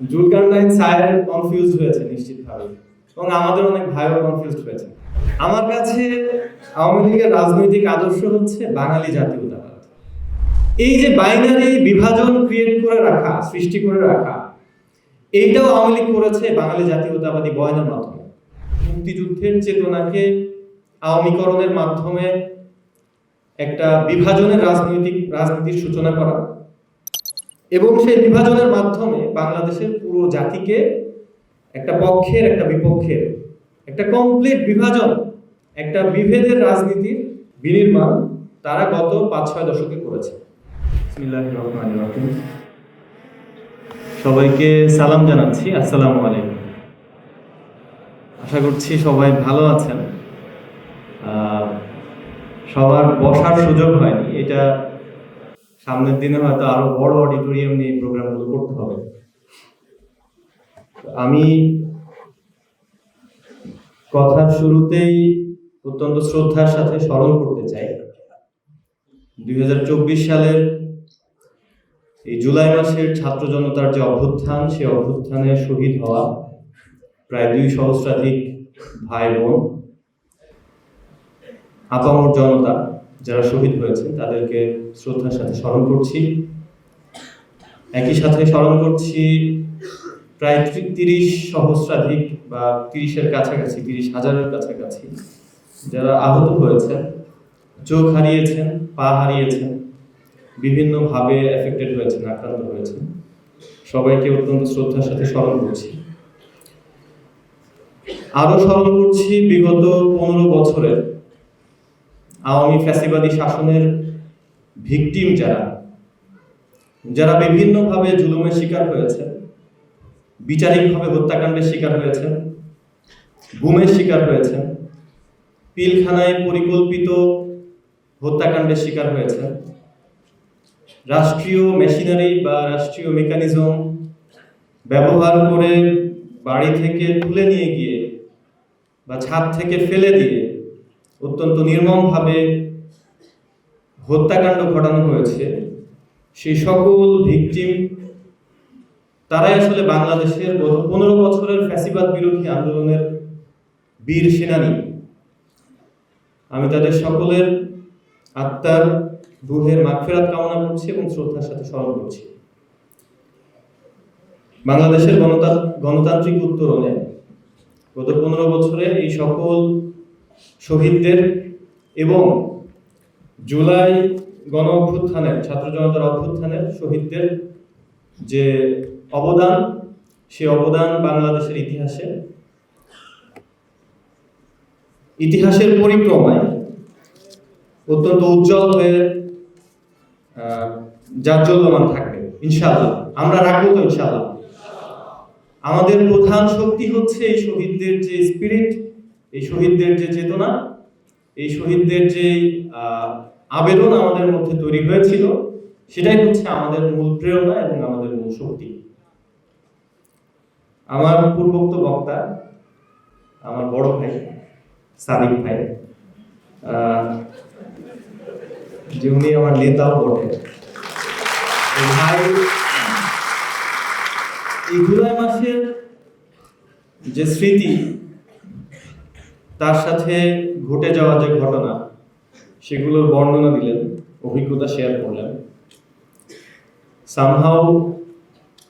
Zulkarnain sir confuse হয়েছে নিশ্চিতভাবে এবং আমাদের অনেক ভাইও কনফিউজ হয়েছে। আমার কাছে আওয়ামী লীগের রাজনৈতিক আদর্শ হচ্ছে বাঙালি জাতীয়তাবাদ এই যে বাইনারি বিভাজন ক্রিয়েট করে রাখা, সৃষ্টি করে রাখা, এইটাও আওয়ামী লীগ করেছে বাঙালি জাতীয়তাবাদী বয়ানের মাধ্যমে। মুক্তিযুদ্ধের চেতনাকে আওয়ামীকরণের মাধ্যমে একটা বিভাজনের রাজনৈতিক, রাজনীতির সূচনা করা এবং সেই বিভাজনের মাধ্যমে বাংলাদেশের পুরো জাতিকে একটা পক্ষের, একটা বিপক্ষের, একটা কমপ্লিট বিভাজন, একটা বিভেদের রাজনীতির বিনির্মাণ তারা গত পাঁচ ছয় দশকে করেছে। সবাইকে সালাম জানাচ্ছি। আসসালামু আলাইকুম। আশা করছি সবাই ভালো আছেন। সবার বসার সুযোগ হয়নি। এটা সামনের দিনে হয়তো আরও বড় অডিটোরিয়াম নিয়ে প্রোগ্রামগুলো করতে হবে। আমি কথার শুরুতেই অত্যন্ত শ্রদ্ধার সাথে স্মরণ করতে চাই। দুই হাজার চব্বিশ সালের এই জুলাই মাসের ছাত্র জনতার যে অভ্যুত্থান সেই অভ্যুত্থানে শহীদ হওয়া প্রায় দুই সহস্রাধিক ভাই বোন, আপামর জনতা যারা শহীদ হয়েছে তাদেরকে শ্রদ্ধার সাথে স্মরণ করছি। একই সাথে স্মরণ করছি, প্রায় ত্রি- তিরিশ সহস্রাধিক বা তিরিশের কাছাকাছি, তিরিশ হাজারের কাছাকাছি যারা আহত হয়েছেন, চোখ হারিয়েছেন, পা হারিয়েছেন, বিভিন্নভাবে এফেক্টেড হয়েছেন, আক্রান্ত হয়েছেন, সবাইকে অত্যন্ত শ্রদ্ধার সাথে স্মরণ করছি। আরও স্মরণ করছি, বিগত পনেরো বছরের আওয়ামী ফ্যাসিবাদী শাসনের ভিকটিম যারা যারা বিভিন্নভাবে জুলুমের শিকার হয়েছে, বিচারিকভাবে হত্যাকাণ্ডের শিকার হয়েছেন গুমের শিকার হয়েছে, পিলখানায় পরিকল্পিত হত্যাকাণ্ডের শিকার হয়েছে, রাষ্ট্রীয় মেশিনারি বা রাষ্ট্রীয় মেকানিজম ব্যবহার করে বাড়ি থেকে তুলে নিয়ে গিয়ে বা ছাদ থেকে ফেলে দিয়ে অত্যন্ত নির্মমভাবে হত্যাকাণ্ড ঘটানো হয়েছে। সেই সকল ভিকটিম, তারাই আসলে বাংলাদেশের গত পনেরো বছরের ফ্যাসিবাদ বিরোধী আন্দোলনের বীর সেনানী। আমি তাদের সকলের আত্মার রুহের মাগফেরাত কামনা করছি এবং শ্রদ্ধার সাথে স্মরণ করছি। বাংলাদেশের গণতা- গণতান্ত্রিক উত্তরণে গত পনেরো বছরে এই সকল শহীদদের এবং জুলাই গণ অভ্যুত্থানের ছাত্র জনতার অভ্যুত্থানের শহীদদের যে অবদান সেই অবদান বাংলাদেশের ইতিহাসে ইতিহাসের পরিক্রমায় অত্যন্ত উজ্জ্বল হয়ে আহ, জাজ্বল্যমান থাকবে ইনশাআল্লাহ। আমরা রাখব তো ইনশাআল্লাহ। আমাদের প্রধান শক্তি হচ্ছে এই শহীদদের যে স্পিরিট এই শহীদদের যে চেতনা, এই শহীদদের যে আবেদন আমাদের মধ্যে তৈরি হয়েছিল, সেটাই হচ্ছে আমাদের মূল প্রেরণা এবং আমাদের মূল শক্তি। আমার পূর্বোক্ত বক্তা, আমার বড় ভাই, সাদিক ভাই যে উনি আমার নেতাও বটে ভাই, এই জুলাই মাসের যে স্মৃতি তার সাথে ঘটে যাওয়া যে ঘটনা, সেগুলোর বর্ণনা দিলেন, অভিজ্ঞতা শেয়ার করলেন। সামহাও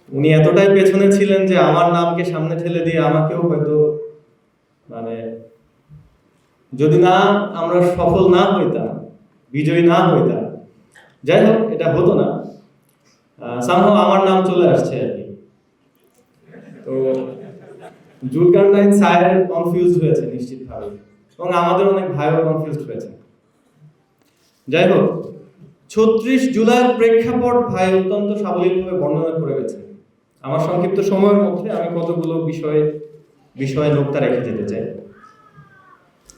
উনি এতটাই পেছনে ছিলেন যে আমার নামকে সামনে ঠেলে দিয়ে আমাকেও হয়তো মানে যদি না আমরা সফল না হইতাম, বিজয়ী না হইতাম, যাই হোক, এটা হতো না। সামহাও আমার নাম চলে আসছে আর কি। তো জুলকারনাইন স্যার কনফিউজ হয়েছে নিশ্চিতভাবে এবং আমাদের অনেক ভাইও কনফিউজ হয়েছে। যাই হোক, ছত্রিশ জুলাইয়ের প্রেক্ষাপট ভাই অত্যন্ত সাবলীলভাবে বর্ণনা করে গেছে। আমার সংক্ষিপ্ত সময়ের মধ্যে আমি কতগুলো বিষয়ে বিষয়ে নোকতা রেখে যেতে চাই।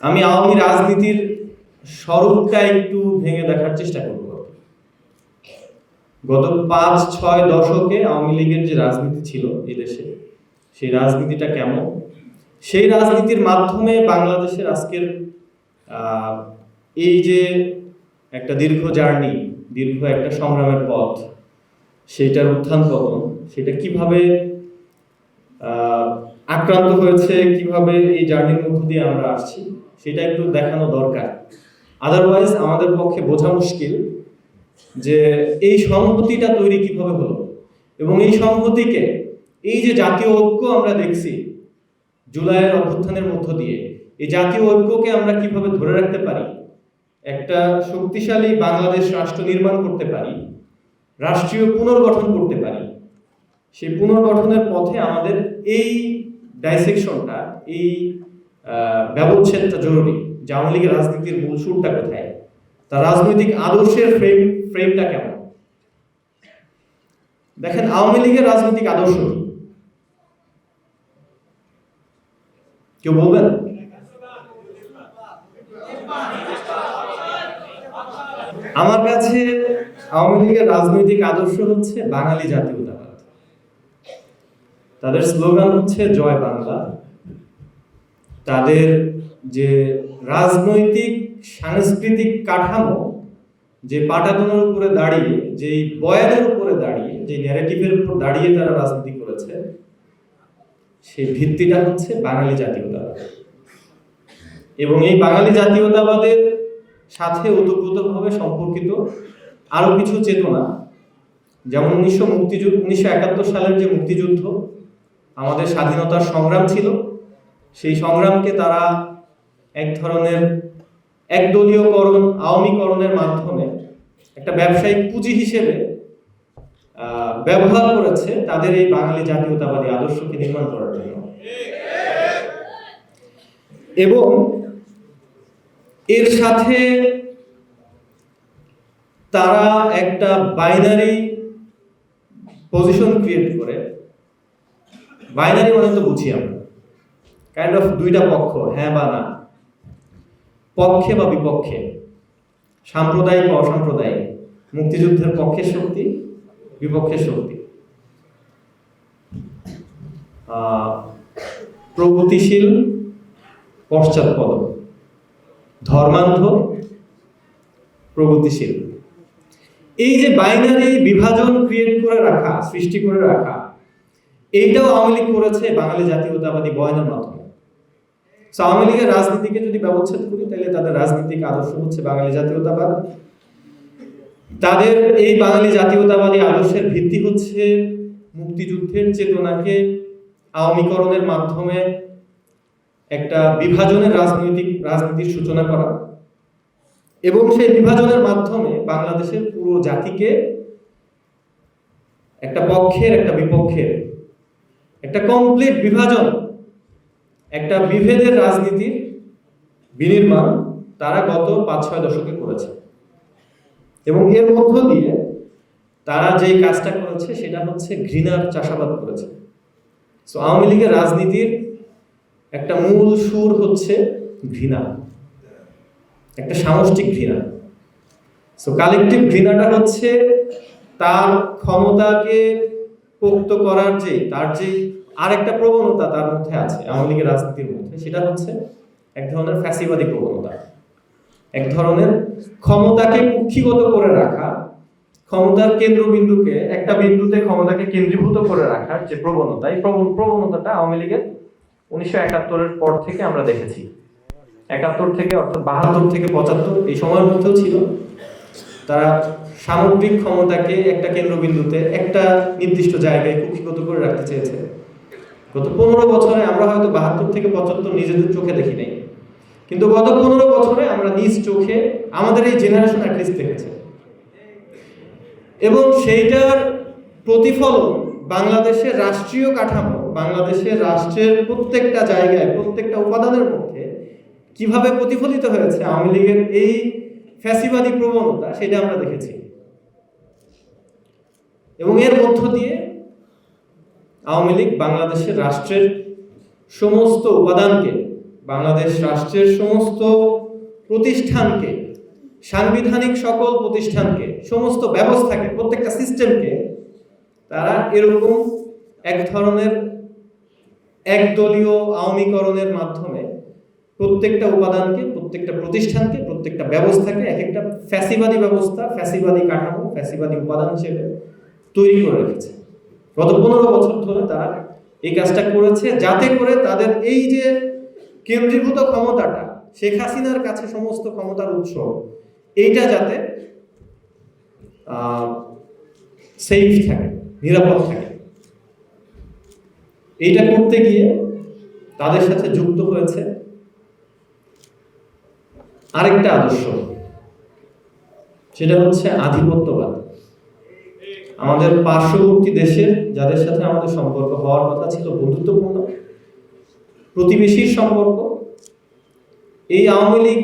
আমি আওয়ামী রাজনীতির স্বরূপটা একটু ভেঙে দেখার চেষ্টা করব। গত পাঁচ, ছয় দশকে আওয়ামী লীগের যে রাজনীতি ছিল এদেশে সেই রাজনীতিটা কেমন? সেই রাজনীতির মাধ্যমে বাংলাদেশের আজকের এই যে একটা দীর্ঘ জার্নি, দীর্ঘ একটা সংগ্রামের পথ, সেইটার উত্থান পতন সেটা কীভাবে আক্রান্ত হয়েছে? কীভাবে এই জার্নির মধ্য দিয়ে আমরা আসছি? সেটা একটু দেখানো দরকার। আদারওয়াইজ আমাদের পক্ষে বোঝা মুশকিল যে এই সংহতিটা তৈরি কীভাবে হলো? এবং এই সংহতিকে, এই যে জাতীয় ঐক্য আমরা দেখছি জুলাইয়ের অভ্যুত্থানের মধ্য দিয়ে এই জাতীয় ঐক্যকে আমরা কীভাবে ধরে রাখতে পারি? একটা শক্তিশালী বাংলাদেশ রাষ্ট্র নির্মাণ করতে পারি, রাষ্ট্রীয় পুনর্গঠন করতে পারি। সেই পুনর্গঠনের পথে আমাদের এই ডাইসেকশনটা, এই ব্যবচ্ছেদটা জরুরি যে আওয়ামী লীগের রাজনীতির মূল সুরটা কোথায়? তার রাজনৈতিক আদর্শের ফ্রেম, ফ্রেমটা কেমন? দেখেন, আওয়ামী লীগের রাজনৈতিক আদর্শ কি? কেউ বলবেন আমার কাছে আওয়ামী লীগের রাজনৈতিক আদর্শ হচ্ছে বাঙালি জাতীয়তাবাদ। তাদের স্লোগান হচ্ছে জয় বাংলা। তাদের যে রাজনৈতিক, সাংস্কৃতিক কাঠামো, যে পাটাতনের উপরে দাঁড়িয়ে, যেই বয়ানের উপরে দাঁড়িয়ে যে ন্যারেটিভের উপর দাঁড়িয়ে তারা রাজনীতি সেই ভিত্তিটা হচ্ছে বাঙালি জাতীয়তাবাদ। এবং এই বাঙালি জাতীয়তাবাদের সাথে ওতপ্রোতভাবে সম্পর্কিত আরও কিছু চেতনা, যেমন উনিশশো মুক্তিযুদ্ধ, উনিশশো একাত্তর সালের যে মুক্তিযুদ্ধ, আমাদের স্বাধীনতার সংগ্রাম ছিল। সেই সংগ্রামকে তারা এক ধরনের একদলীয়করণ, আওয়ামীকরণের মাধ্যমে একটা ব্যবসায়িক পুঁজি হিসেবে ব্যবহার করেছে তাদের এই বাঙালি জাতীয়তাবাদী আদর্শকে নির্মাণ করার জন্য। এবং এর সাথে তারা একটা বাইনারি পজিশন ক্রিয়েট করে। বাইনারি মানে তো বুঝি আমরা। কাইন্ড অফ দুইটা পক্ষ হ্যাঁ বা না। পক্ষে বা বিপক্ষে। সাম্প্রদায়িক বা অসাম্প্রদায়িক। মুক্তিযুদ্ধের পক্ষের শক্তি বিপক্ষের শক্তি। প্রগতিশীল, পশ্চাৎপদ, ধর্মান্ধ, প্রগতিশীল। এই যে বাইনারি বিভাজন ক্রিয়েট করে রাখা, সৃষ্টি করে রাখা, এইটাও আওয়ামী লীগ করেছে বাঙালি জাতীয়তাবাদী বয়ানের মাধ্যমে। আওয়ামী লীগের রাজনীতিকে যদি ব্যবচ্ছেদ করি, তাহলে তাদের রাজনৈতিক আদর্শ হচ্ছে বাঙালি জাতীয়তাবাদ। তাদের এই বাঙালি জাতীয়তাবাদী আদর্শের ভিত্তি হচ্ছে মুক্তিযুদ্ধের চেতনাকে আওয়ামীকরণের মাধ্যমে একটা বিভাজনের রাজনৈতিক, রাজনীতির সূচনা করা এবং সেই বিভাজনের মাধ্যমে বাংলাদেশের পুরো জাতিকে একটা পক্ষের, একটা বিপক্ষের, একটা কমপ্লিট বিভাজন, একটা বিভেদের রাজনীতির বিনির্মাণ তারা গত পাঁচ ছয় দশকে করেছে। এবং এর মধ্য দিয়ে তারা যেই কাজটা করেছে, সেটা হচ্ছে ঘৃণার চাষাবাদ করেছে। সো আওয়ামী লীগের রাজনীতির একটা মূল সুর হচ্ছে ঘৃণা। একটা সামষ্টিক ঘৃণা। সো কালেকটিভ ঘৃণাটা হচ্ছে তার ক্ষমতাকে পোক্ত করার যে, তার যে আরেকটা প্রবণতা তার মধ্যে আছে, আওয়ামী লীগের রাজনীতির মধ্যে, সেটা হচ্ছে এক ধরনের ফ্যাসিবাদী প্রবণতা। এক ধরনের ক্ষমতাকে কুক্ষিগত করে রাখা, ক্ষমতার কেন্দ্রবিন্দুকে, একটা বিন্দুতে ক্ষমতাকে কেন্দ্রীভূত করে রাখার যে প্রবণতা, এই প্রবণ- প্রবণতাটা আওয়ামী লীগের উনিশশো একাত্তরের পর থেকে আমরা দেখেছি। একাত্তর থেকে অর্থাৎ বাহাত্তর থেকে পঁচাত্তর এই সময়ের মধ্যেও ছিল। তারা সামগ্রিক ক্ষমতাকে একটা কেন্দ্রবিন্দুতে, একটা নির্দিষ্ট জায়গায় কুক্ষিগত করে রাখতে চেয়েছে। গত পনেরো বছরে আমরা হয়তো বাহাত্তর থেকে পঁচাত্তর নিজেদের চোখে দেখি নাই। কিন্তু গত পনেরো বছরে আমরা নিজ চোখে আমাদের এই জেনারেশন অ্যাটলিস্ট দেখেছে। এবং সেইটার প্রতিফলন বাংলাদেশের রাষ্ট্রীয় কাঠামো, বাংলাদেশের রাষ্ট্রের প্রত্যেকটা জায়গায়, প্রত্যেকটা উপাদানের মধ্যে কীভাবে প্রতিফলিত হয়েছে আওয়ামী লীগের এই ফ্যাসিবাদী প্রবণতা, সেটা আমরা দেখেছি। এবং এর মধ্য দিয়ে আওয়ামী লীগ বাংলাদেশের রাষ্ট্রের সমস্ত উপাদানকে বাংলাদেশ রাষ্ট্রের সমস্ত প্রতিষ্ঠানকে, সাংবিধানিক সকল প্রতিষ্ঠানকে, সমস্ত ব্যবস্থাকে, প্রত্যেকটা সিস্টেমকে তারা এরকম এক ধরনের একদলীয় আওয়ামীকরণের মাধ্যমে প্রত্যেকটা উপাদানকে, প্রত্যেকটা প্রতিষ্ঠানকে, প্রত্যেকটা ব্যবস্থাকে এক একটা ফ্যাসিবাদী ব্যবস্থা, ফ্যাসিবাদী কাঠামো, ফ্যাসিবাদী উপাদান হিসেবে তৈরি করে রেখেছে। গত পনেরো বছর ধরে তারা এই কাজটা করেছে যাতে করে তাদের এই যে কেন্দ্রীভূত ক্ষমতাটা শেখ হাসিনার কাছে সমস্ত ক্ষমতার উৎস। এইটা যাতে সেফ থাকে, নিরাপদ থাকে। এইটা করতে গিয়ে তাদের সাথে যুক্ত হয়েছে আরেকটা আদর্শ, সেটা হচ্ছে আধিপত্যবাদ। আমাদের পার্শ্ববর্তী দেশের, যাদের সাথে আমাদের সম্পর্ক হওয়ার কথা ছিল বন্ধুত্বপূর্ণ প্রতিবেশীর সম্পর্ক, এই আওয়ামী লীগ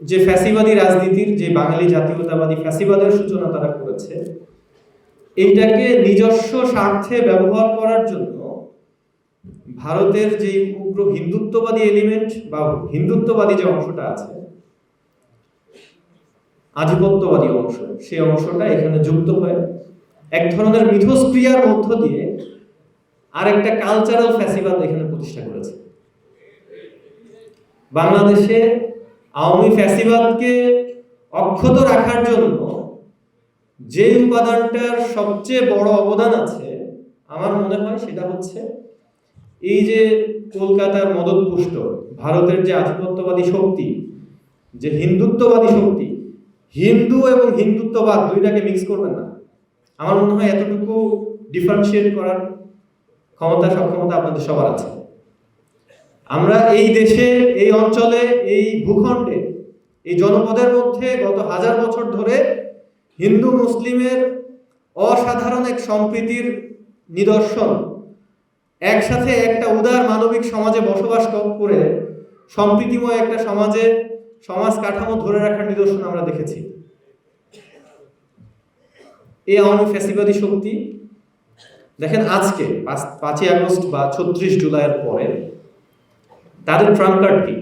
যে ফ্যাসিবাদী রাজনীতির যে বাঙালি জাতীয়তাবাদী ফ্যাসিবাদের সূচনা তারা করেছে, এইটাকে নিজস্ব স্বার্থে ব্যবহার করার জন্য ভারতের যে উগ্র হিন্দুত্ববাদী এলিমেন্ট বা হিন্দুত্ববাদী যে অংশটা আছে, আধিপত্যবাদী অংশ, সেই অংশটা এখানে যুক্ত হয়ে এক ধরনের মিথস্ক্রিয়ার মধ্য দিয়ে আরেকটা কালচারাল ফ্যাসিবাদ এখানে প্রতিষ্ঠা করেছে। বাংলাদেশে আওয়ামী ফ্যাসিবাদকে অক্ষত রাখার জন্য যে উপাদানটার সবচেয়ে বড় অবদান আছে, আমার মনে হয় সেটা হচ্ছে এই যে কলকাতার মদতপুষ্ট, ভারতের যে আধিপত্যবাদী শক্তি, যে হিন্দুত্ববাদী শক্তি, হিন্দু এবং হিন্দুত্ববাদ দুইটাকে মিক্স করবেন না। আমার মনে হয় এতটুকু ডিফারেন্সিয়েট করার ক্ষমতা, সক্ষমতা আপনাদের সবার আছে। আমরা এই দেশে, এই অঞ্চলে, এই ভূখণ্ডে, এই জনপদের মধ্যে গত হাজার বছর ধরে হিন্দু মুসলিমের অসাধারণ এক সম্প্রীতির নিদর্শন, একসাথে একটা উদার মানবিক সমাজে বসবাস করে সম্প্রীতিময় একটা সমাজে সমাজ কাঠামো ধরে রাখার নিদর্শন আমরা দেখেছি। এই আওয়ামী ফ্যাসিবাদী শক্তি দেখেন আজকে পাঁচই আগস্ট বা ছত্রিশ জুলাইয়ের পরে তাদের ট্রাম্প কার্ড কি?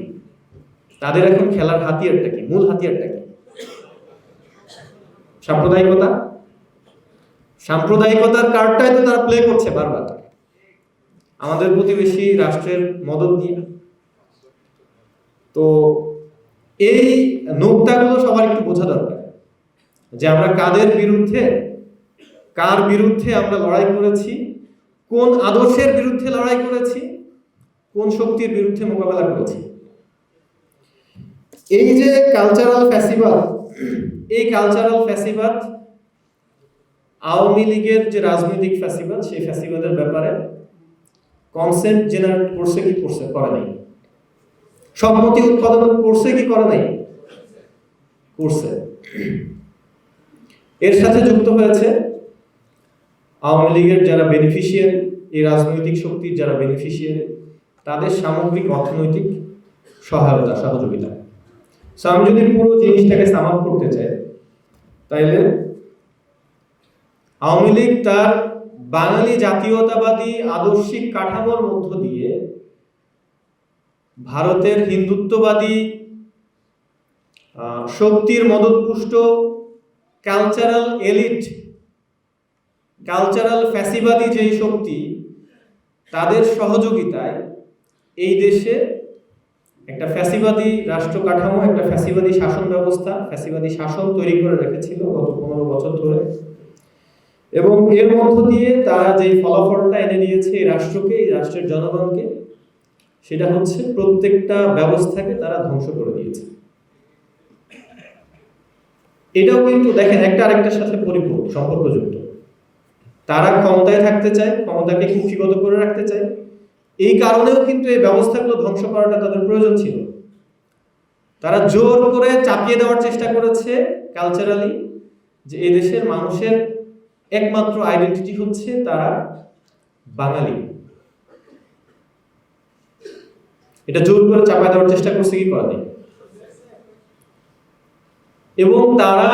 তাদের এখন খেলার হাতিয়ারটা কি? মূল হাতিয়ারটা কি? সাম্প্রদায়িকতা? সাম্প্রদায়িকতার কার্ডটাই তো তারা প্লে করছে বারবার। আমাদের প্রতিবেশী রাষ্ট্রের মদত নিয়ে। তো এই নোকটাগুলো সবার একটু বোঝা দরকার যে আমরা কাদের বিরুদ্ধে কার বিরুদ্ধে আমরা লড়াই করেছি? কোন আদর্শের বিরুদ্ধে লড়াই করেছি? কোন শক্তির বিরুদ্ধে মোকাবেলা করেছি? এই যে কালচারাল ফ্যাসিবাদ এই কালচারাল ফ্যাসিবাদ আওয়ামী লীগের যে রাজনৈতিক ফ্যাসিবাদ সেই ফ্যাসিবাদের ব্যাপারে কনসেন্ট জেনারেট করছে কি করছে? করে নাই। সম্মতি উৎপাদন করছে কি করে নাই? করছে। এর সাথে যুক্ত হয়েছে আওয়ামী লীগের যারা বেনিফিশিয়ারি এই রাজনৈতিক শক্তির যারা বেনিফিশিয়ারি তাদের সামগ্রিক অর্থনৈতিক সহায়তা, সহযোগিতা। সো আমি যদি পুরো জিনিসটাকে সাম আপ করতে চাই, তাইলে আওয়ামী লীগ তার বাঙালি জাতীয়তাবাদী আদর্শিক কাঠামোর মধ্য দিয়ে ভারতের হিন্দুত্ববাদী শক্তির মদতপুষ্ট কালচারাল এলিট কালচারাল ফ্যাসিবাদী যেই শক্তি, তাদের সহযোগিতায় এই দেশে একটা ফ্যাসিবাদী রাষ্ট্র কাঠামো, একটা ফ্যাসিবাদী শাসন ব্যবস্থা, ফ্যাসিবাদী শাসন তৈরি করে রেখেছিল গত পনেরো বছর ধরে। এবং এর মধ্য দিয়ে তারা যে ফলাফলটা এনে দিয়েছে এই রাষ্ট্রকে, এই রাষ্ট্রের জনগণকে, সেটা হচ্ছে প্রত্যেকটা ব্যবস্থাকে তারা ধ্বংস করে দিয়েছে। এটাও কিন্তু দেখেন, একটা আরেকটার সাথে পরিপূর্ণ সম্পর্কযুক্ত। তারা ক্ষমতায় থাকতে চায়, ক্ষমতাকে কুক্ষিগত করে রাখতে চায়। এই কারণেও কিন্তু এই ব্যবস্থাগুলো ধ্বংস করাটা তাদের প্রয়োজন ছিল। তারা জোর করে চাপিয়ে দেওয়ার চেষ্টা করেছে কালচারালি যে এই দেশের মানুষের একমাত্র আইডেন্টিটি হচ্ছে তারা বাঙালি। এটা জোর করে চাপায় দেওয়ার চেষ্টা করছে কি করা নেই এবং তারা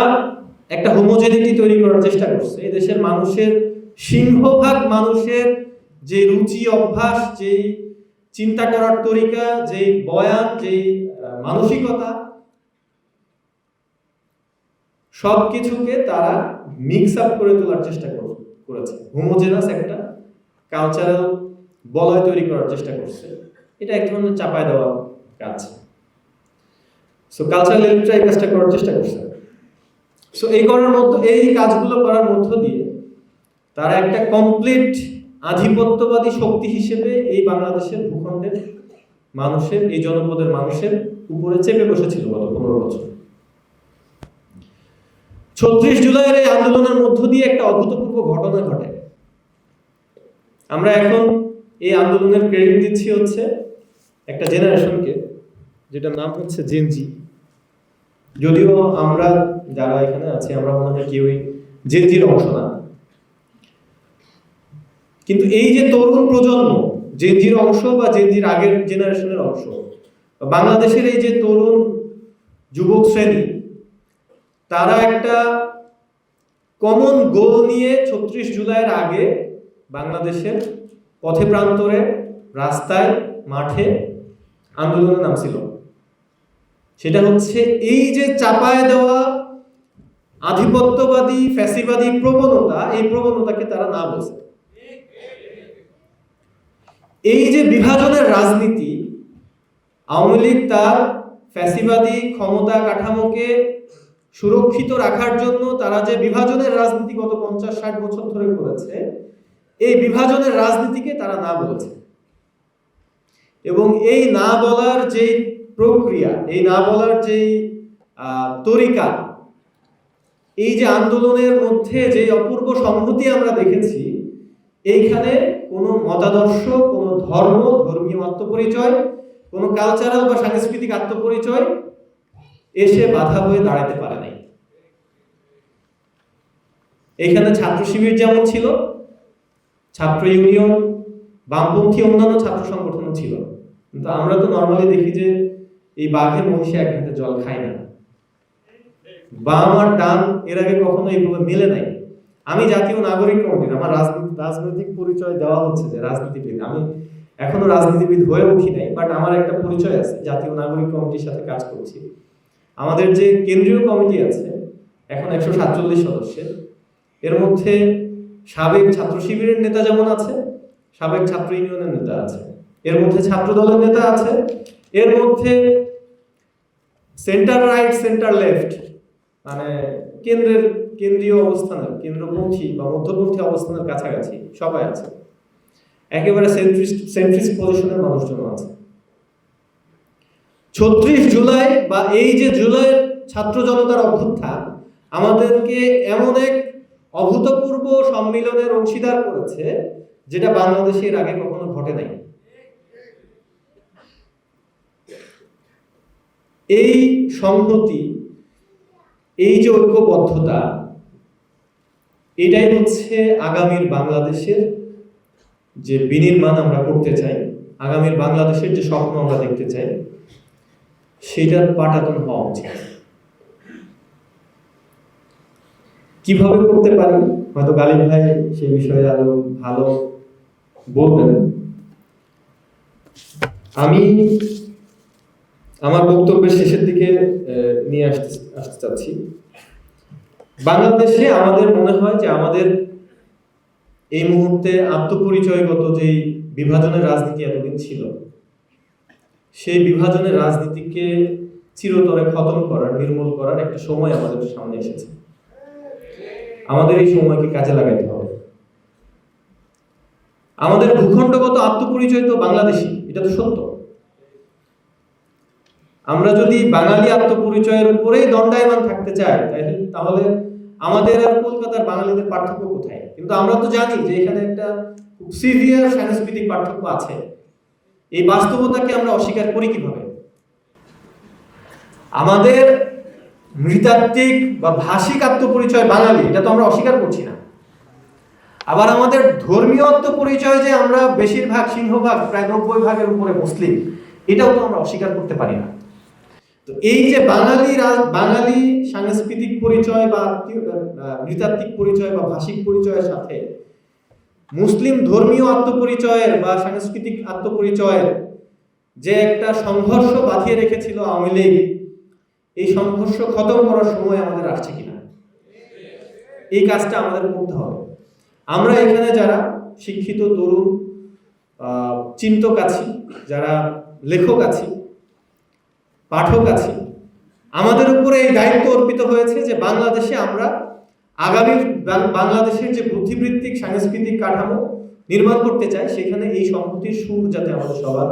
একটা হোমোজেনিটি তৈরি করার চেষ্টা করছে। এদেশের মানুষের সিংহভাগ মানুষের যে রুচি, অভ্যাস, যেই চিন্তা করার তরিকা, যেই বয়ান, যেই মানসিকতা সব কিছুকে তারা মিক্স আপ করে তোলার চেষ্টা করেছে। হোমোজেনাস একটা কালচারাল বলয় তৈরি করার চেষ্টা করছে। এটা এক ধরনের চাপায় দেওয়া কাজ। সো কালচারাল এলিটরা এই কাজটা করার চেষ্টা করছে। সো এই করার মধ্য, এই কাজগুলো করার মধ্য দিয়ে তারা একটা কমপ্লিট আধিপত্যবাদী শক্তি হিসেবে এই বাংলাদেশের ভূখণ্ডের মানুষের, এই জনপদের মানুষের উপরে চেপে বসেছিল গত পনেরো বছর। ছত্রিশ জুলাইয়ের এই আন্দোলনের মধ্য দিয়ে একটা অভূতপূর্ব ঘটনা ঘটে। আমরা এখন এই আন্দোলনের ক্রেডিট দিচ্ছি হচ্ছে একটা জেনারেশনকে যেটার নাম হচ্ছে জেনজি যদিও আমরা যারা এখানে আছি, আমরা মনে হয় কেউই জেনজির অংশ না। কিন্তু এই যে তরুণ প্রজন্ম জেনজির অংশ বা জেনজির আগের জেনারেশনের অংশ, বাংলাদেশের এই যে তরুণ যুবক শ্রেণি, তারা একটা কমন গোল নিয়ে ছত্রিশ জুলাইয়ের আগে বাংলাদেশের পথে প্রান্তরে, রাস্তায়, মাঠে আন্দোলনে নামছিল। সেটা হচ্ছে এই যে চাপায় দেওয়া আধিপত্যবাদী, ফ্যাসিবাদী প্রবণতা, এই প্রবণতাকে তারা না বোঝে। এই যে বিভাজনের রাজনীতি আওয়ামী লীগ তার ফ্যাসিবাদী ক্ষমতা কাঠামোকে সুরক্ষিত রাখার জন্য তারা যে বিভাজনের রাজনীতি গত পঞ্চাশ ষাট বছর ধরে করেছে এই বিভাজনের রাজনীতিকে তারা না বলেছে। এবং এই না বলার যে প্রক্রিয়া এই না বলার আহ, তরিকা এই যে আন্দোলনের মধ্যে যে অপূর্ব সংহতি আমরা দেখেছি এইখানে কোনো মতাদর্শ, কোনো ধর্ম, ধর্মীয় আত্মপরিচয়, কোনো কালচারাল বা সাংস্কৃতিক আত্মপরিচয় এসে বাধা হয়ে দাঁড়াতে পারে নাই। এখানে ছাত্র শিবির যেমন ছিল, ছাত্র ইউনিয়ন, বামপন্থী অন্যান্য ছাত্র সংগঠনও ছিল। কিন্তু আমরা তো নর্মালি দেখি যে এই বাঘের মহিষে এক জল খায় না। বাম আর ডান এর আগে কখনো এইভাবে মিলে নাই। আমি জাতীয় নাগরিক কমিটির আমার রাজনীতি, রাজনৈতিক পরিচয় দেওয়া হচ্ছে যে রাজনীতিবিদ। আমি এখনও রাজনীতিবিদ হয়ে উঠি নাই বাট আমার একটা পরিচয় আছে, জাতীয় নাগরিক কমিটির সাথে কাজ করছি। আমাদের যে কেন্দ্রীয় কমিটি আছে, এখন একশো সাতচল্লিশ সদস্যের, এর মধ্যে সাবেক ছাত্র শিবিরের নেতা যেমন আছে, সাবেক ছাত্র ইউনিয়নের নেতা আছে, এর মধ্যে ছাত্র দলের নেতা আছে, এর মধ্যে সেন্টার রাইট সেন্টার লেফট মানে কেন্দ্রের কেন্দ্রীয় অবস্থানের, কেন্দ্রপন্থী বা মধ্যপন্থী অবস্থানের কাছাকাছি সবাই আছে। একেবারে সেন্ট্রিস্ট সেন্ট্রিস্ট পজিশনের মানুষজন আছে। ছত্রিশ জুলাই বা এই যে জুলাই ছাত্র জনতার অভ্যুত্থান, আমাদেরকে এমন এক অভূতপূর্ব সম্মিলনের অংশীদার করেছে, যেটা বাংলাদেশের আগে কখনো ঘটে নাই। এই সংহতি, এই যে ঐক্যবদ্ধতা এটাই হচ্ছে আগামীর বাংলাদেশের যে বিনির্মাণ আমরা করতে চাই, আগামীর বাংলাদেশের যে স্বপ্ন আমরা দেখতে চাই, সেটার পাটাতন হওয়া উচিত। কীভাবে করতে পারি? হয়তো গালিব ভাই সেই বিষয়ে আরও ভালো বলবেন। আমি আমার বক্তব্যের শেষের দিকে নিয়ে আসতে আসতে চাচ্ছি। বাংলাদেশে আমাদের মনে হয় যে আমাদের এই মুহূর্তে আত্মপরিচয়গত যেই বিভাজনের রাজনীতি এতদিন ছিল, সেই বিভাজনের রাজনীতিকে চিরতরে খতম করার, নির্মূল করার একটা সময় আমাদের সামনে এসেছে। আমাদের এই সময়কে কাজে লাগাইতে হবে। আমাদের ভূখণ্ডগত আত্মপরিচয় তো বাংলাদেশি এটা তো সত্য। আমরা যদি বাঙালি আত্মপরিচয়ের উপরেই দণ্ডায়মান থাকতে চাই তাহলে আমাদের আর কলকাতার বাঙালিদের পার্থক্য কোথায়? কিন্তু আমরা তো জানি যে এখানে একটা খুব সিভিয়ার সাংস্কৃতিক পার্থক্য আছে। এই বাস্তবতাকে আমরা অস্বীকার করি কীভাবে? আমাদের নৃতাত্ত্বিক বা ভাষিক আত্মপরিচয় বাঙালি, এটা তো আমরা অস্বীকার করছি না। আবার আমাদের ধর্মীয় আত্মপরিচয় যে আমরা বেশিরভাগ সিংহভাগ প্রায় নব্বই ভাগের উপরে মুসলিম, এটাও তো আমরা অস্বীকার করতে পারি না। তো এই যে বাঙালি বাঙালি সাংস্কৃতিক পরিচয় বা নৃতাত্ত্বিক পরিচয় বা ভাষিক পরিচয়ের সাথে মুসলিম ধর্মীয় আত্মপরিচয়ের বা সাংস্কৃতিক আত্মপরিচয়ের যে একটা সংঘর্ষ বাঁধিয়ে রেখেছিল আওয়ামী লীগ, এই সংঘর্ষ খতম করার সময় আমাদের আসছে কিনা? এই কাজটা আমাদের করতে হবে। আমরা এখানে যারা শিক্ষিত, তরুণ চিন্তক আছি, যারা লেখক আছি পাঠক আছি। আমাদের উপরে এই দায়িত্ব অর্পিত হয়েছে যে বাংলাদেশে আমরা আগামী বাংলাদেশের যে বুদ্ধিবৃত্তিক, সাংস্কৃতিক কাঠামো নির্মাণ করতে চাই, সেখানে এই সংহতির সুর যাতে আমাদের সবার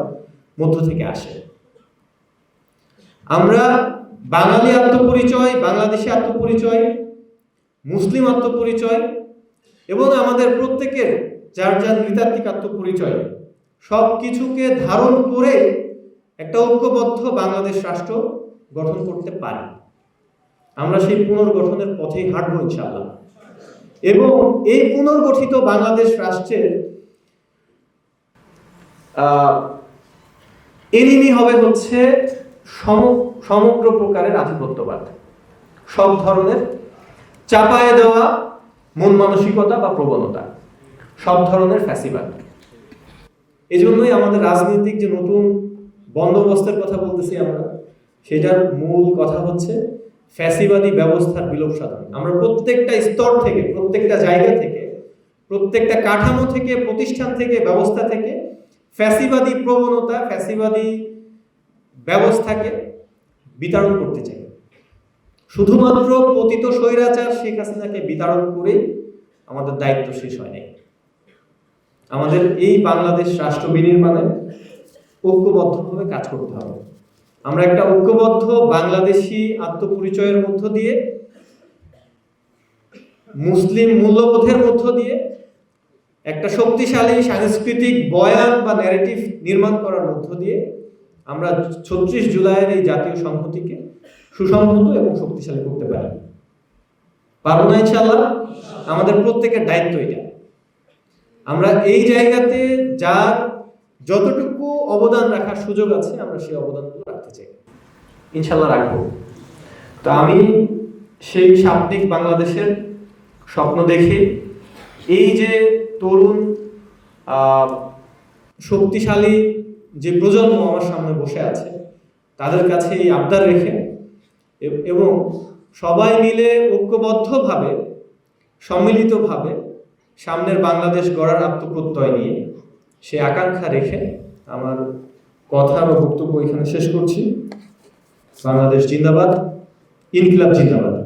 মধ্য থেকে আসে। আমরা বাঙালি আত্মপরিচয়, বাংলাদেশি আত্মপরিচয়, মুসলিম আত্মপরিচয় এবং আমাদের প্রত্যেকের যার যার নৃতাত্ত্বিক আত্মপরিচয় সব কিছুকে ধারণ করে একটা ঐক্যবদ্ধ বাংলাদেশ রাষ্ট্র গঠন করতে পারি। আমরা সেই পুনর্গঠনের পথেই হাঁটবো ইনশাআল্লাহ। এবং এই পুনর্গঠিত বাংলাদেশ রাষ্ট্রের এনিমি হবে হচ্ছে সম- সমগ্র প্রকারের আধিপত্যবাদ। সব ধরনের চাপায়ে দেওয়া মন মানসিকতা বা প্রবণতা। সব ধরনের ফ্যাসিবাদ। এজন্যই আমাদের রাজনৈতিক যে নতুন বন্দোবস্তের কথা বলতেছি আমরা। সেটার মূল কথা হচ্ছে ফ্যাসিবাদী ব্যবস্থার বিলোপ সাধন। আমরা প্রত্যেকটা স্তর থেকে, প্রত্যেকটা জায়গা থেকে, প্রত্যেকটা কাঠামো থেকে, প্রতিষ্ঠান থেকে, ব্যবস্থা থেকে ফ্যাসিবাদী প্রবণতা, ফ্যাসিবাদী ব্যবস্থাকে বিতরণ করতে চাই। শুধুমাত্র পতিত স্বৈরাচার শেখ হাসিনাকে বিতরণ করেই আমাদের দায়িত্ব শেষ হয় নাই। আমাদের এই বাংলাদেশ রাষ্ট্র বিনির্মাণে ঐক্যবদ্ধভাবে কাজ করতে হবে। আমরা একটা ঐক্যবদ্ধ বাংলাদেশি আত্মপরিচয়ের মধ্য দিয়ে, মুসলিম মূল্যবোধের মধ্য দিয়ে একটা শক্তিশালী সাংস্কৃতিক বয়ান বা ন্যারেটিভ নির্মাণ করার মধ্য দিয়ে আমরা ছত্রিশ জুলাইয়ের এই জাতীয় সংহতিকে সুসংহত এবং শক্তিশালী করতে পারি। পারব না ইনশাল্লাহ আমাদের প্রত্যেকের দায়িত্ব এটা। আমরা এই জায়গাতে যার যতটুকু অবদান রাখার সুযোগ আছে, আমরা সেই অবদানগুলো রাখতে চাই। ইনশাল্লাহ রাখব। তো আমি সেই সাপ্তাহিক বাংলাদেশের স্বপ্ন দেখে এই যে তরুণ শক্তিশালী যে প্রজন্ম আমার সামনে বসে আছে, তাদের কাছে এই আবদার রেখে এবং সবাই মিলে ঐক্যবদ্ধভাবে, সম্মিলিতভাবে সামনের বাংলাদেশ গড়ার আত্মপ্রত্যয় নিয়ে সে আকাঙ্ক্ষা রেখে আমার কথা বা বক্তব্য এখানে শেষ করছি। বাংলাদেশ জিন্দাবাদ ইনকিলাব জিন্দাবাদ।